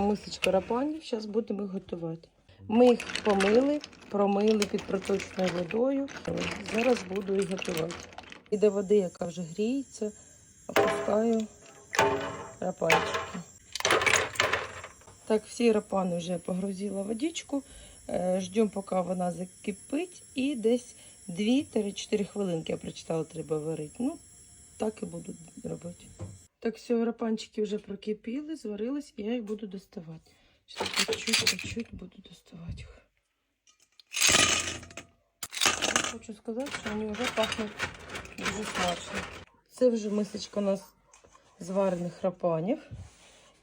Мисочка рапанів, зараз будемо їх готувати. Ми їх помили, промили під проточною водою. Зараз буду їх готувати. І до води, яка вже гріється, опускаю рапанчики. Так, всі рапани вже погрузила водичку. Е, Ждемо, поки вона закипить. І десь 2-4 хвилинки, я прочитала, треба варити. Ну, так і буду робити. Так, все, рапанчики вже прокипіли, зварились, і я їх буду доставати. Чуть-чуть буду доставати їх. Я хочу сказати, що вони вже пахнуть дуже смачно. Це вже мисочка у нас зварених рапанів.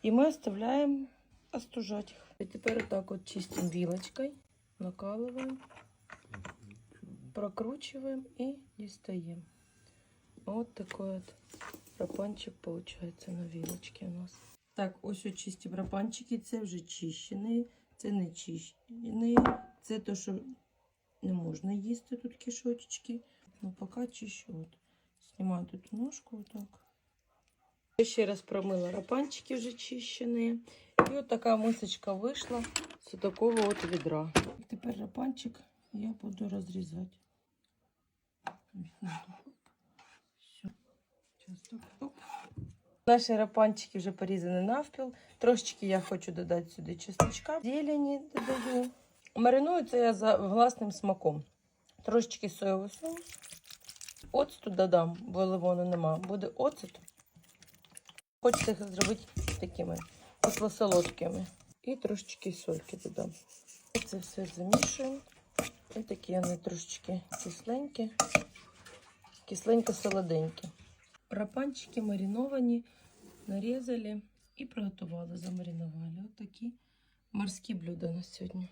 І ми оставляємо остужати їх. І тепер отак от чистим вилочкой, накалываем, прокручиваем и достаем. Вот такой вот рапанчик получается на вилочке у нас. Так, ось от чисті рапанчики. Це вже чищені, це не чищені. Це то, що не можна їсти тут кишочки. Ну, поки чищу. От. Знімаю тут ножку отак. Я ще раз промила рапанчики вже чищені. І от така мисочка вийшла з такого от відра. Тепер рапанчик я буду розрізати. Все. Зараз так. Оп. Наші рапанчики вже порізані навпіл. Трошечки я хочу додати сюди чесночка. Зелені додаю. Мариную це я за власним смаком. Трошечки соєвий соус. Оцту додам, бо лимону нема. Буде оцет. Хочеться їх зробити такими кисло-солодкими. І трошечки сольки додам. Це все замішуємо. І такі вони трошечки кисленькі, кисленько-солоденькі. Рапанчики мариновані, нарізали і приготували, замаринували. Ось такі морські блюда на сьогодні.